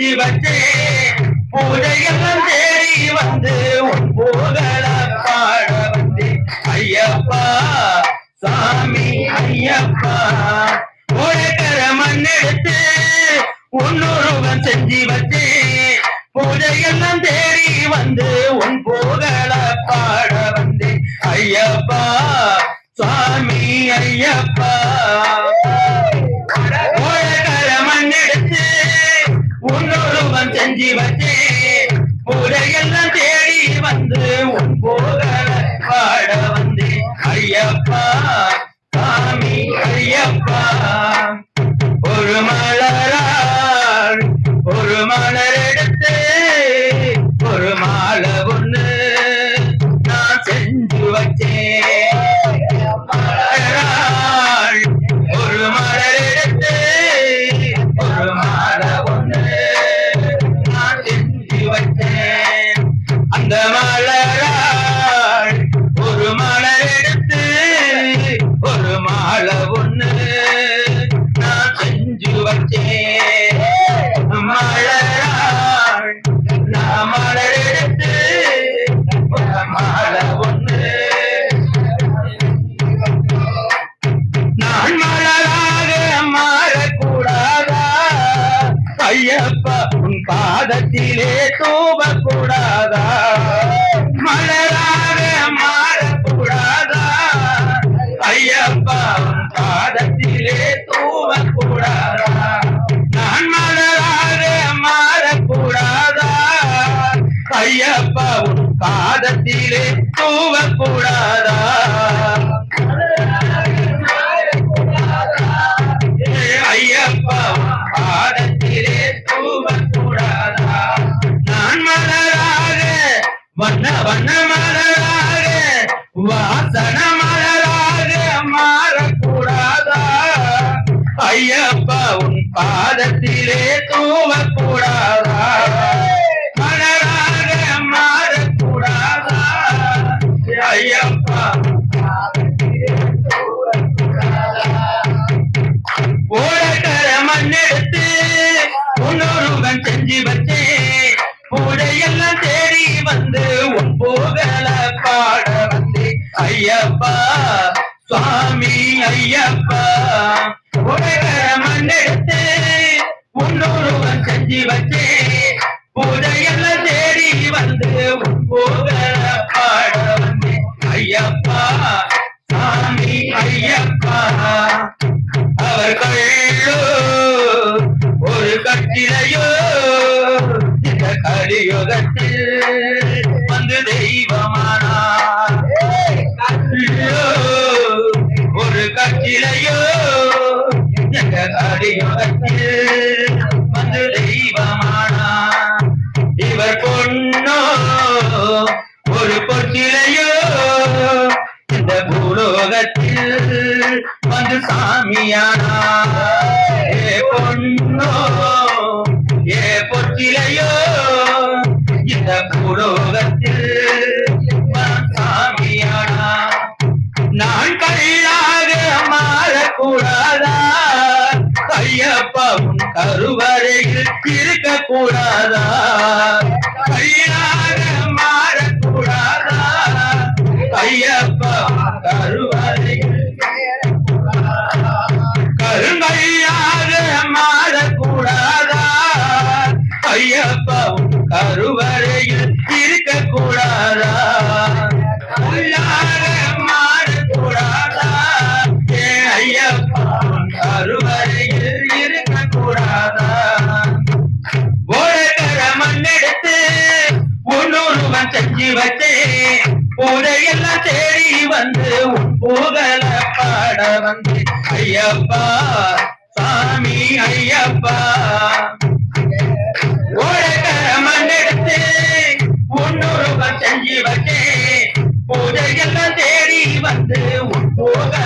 செஞ்சு வச்சேன் பூஜையெல்லாம் தேடி வந்து உன் புகழ பாட வந்தேன் ஐயப்பா சாமி ஐயப்பா உழைக்கிற மண்ணெடுத்து உன்னுருவம் செஞ்சு வச்சேன் பூஜையெல்லாம் தேடி வந்து உன் புகழ பாட வந்தேன் ஐயப்பா சுவாமி ஐயப்பா உன்னொருவன் செஞ்சு செஞ்சு வச்சேன் நான் மலர் எடுத்து. மாலை ஒண்ணு நான் மலராக மாறக்கூடாதா? ஐயப்பா உன் பாதத்திலே தூவக்கூடாதா? மலராக மாறக்கூடாதா? ஐயப்பா பாதத்திலே தூவக்கூடாதா? ஐயப்பா உன் பாதத்திலே தூவக்கூடாதா? ஐயப்பா பாதத்திலே தூவக்கூடாதா? நான் மலராக வண்ண வண்ண மலராக வாசன மலராக மாறக்கூடாதா? ஐயப்பா உன் பாதத்திலே தூவக்கூடாதா? ஐயப்பா ஓடக்கர மண்ணெடுத்து உன்னொருவன் செஞ்சு வச்சேன். பூடையெல்லாம் தேடி வந்து உன் புகழ பாட வந்து. ஐயப்பா சுவாமி ஐயப்பா ஓடக்கர மண்ணெடுத்து உன்னொருவன் செஞ்சு வச்சேன். இந்த கலியுகத்தில் வந்து தெய்வமானார் இவர் பொன்னோ ஒரு பொற்றிலையோ இந்த பூலோகத்தில் வந்து சாமியானா ஏ பொன்னோ ஏ பொற்றிலையோ இந்த பூலோகத்தில் சாமியானா நான் கல்லாக மாறக்கூடாதா? பாவம் கருவறையில் இருக்க கூடாதா கையாக மாறக்கூடாதா? ஐயப்பா கருவறையில் கருங்கையாக மாறக்கூடாதா? ஐயப்பா கருவறையில் இருக்க கூடாதா வச்சே செஞ்சு தேடி வந்து புகழ பாட வந்து ஐயப்பா சாமி ஐயப்பா. ஓடக்கர மண்ணெடுத்து உன்னொருவன் செஞ்சு தேடி வந்து புகழ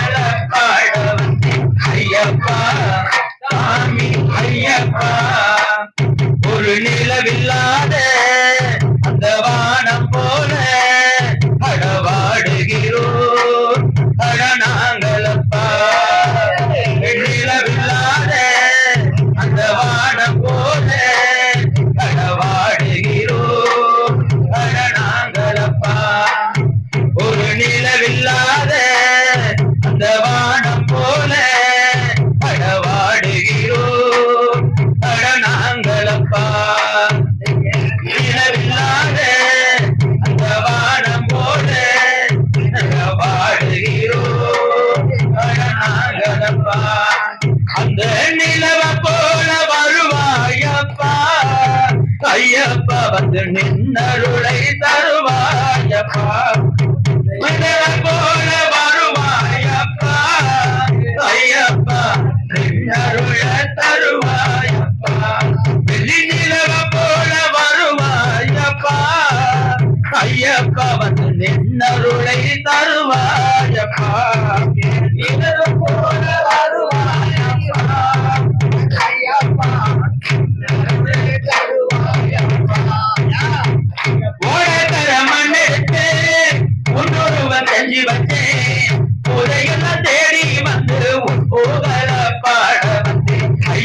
வந்து நின்னருளை தருவாயப்பா.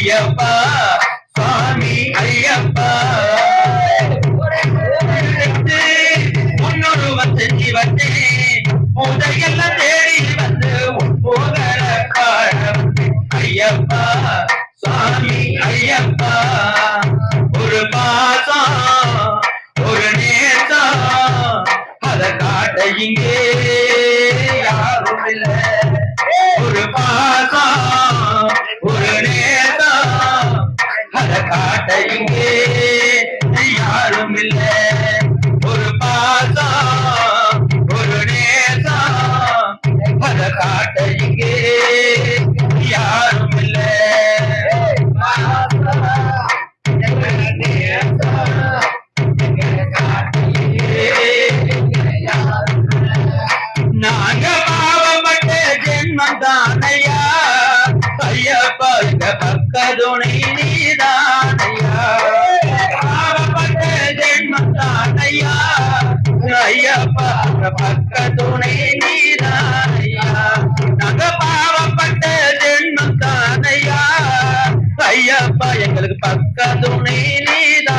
ஐயப்பா பாவ பக்க துணை நீதானையா நாங்க பாவப்பட்ட ஜென்மம் தானையா. ஐயப்பா எங்களுக்கு பக்க துணை நீதான்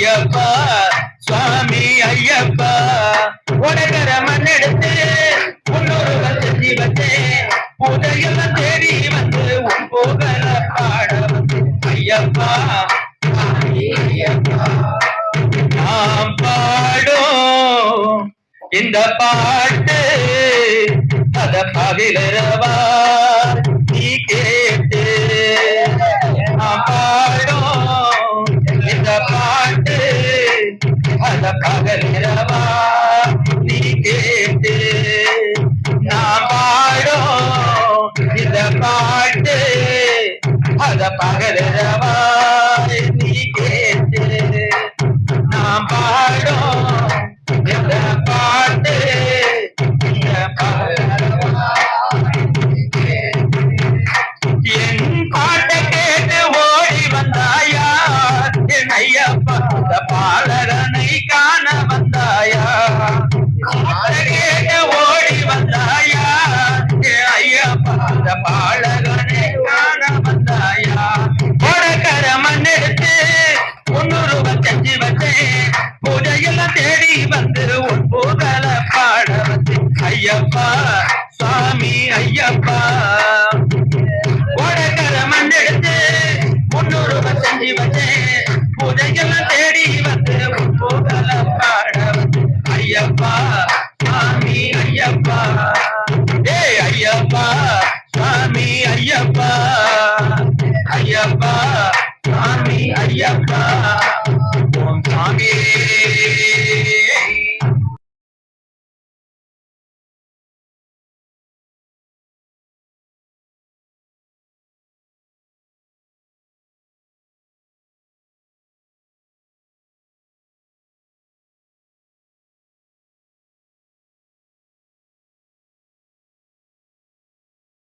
ஐயப்பா சுவாமி ஐயப்பா. உடகர மண்ணெடுத்து முன்னொரு வந்து. ஜீவத்தே உதயம் தேடி வந்து உன் புகழ பாட வந்து ஐயப்பா ஐயப்பா. நாம் பாடும் இந்த பாட்டு அத பகிலரவா பகல் இரவா நீ கேட்டு நான் பாடும் இந்த பாட்டு அத பகல் இரவா பாலகனே காண வந்தாயா? போடக்கர மண்ணெடுத்து முன்னூறு வச்சு வச்சேன். பூஜையெல்லாம் தேடி வந்து உன் பூதல பாட வச்சு ஐயப்பா சுவாமி ஐயப்பா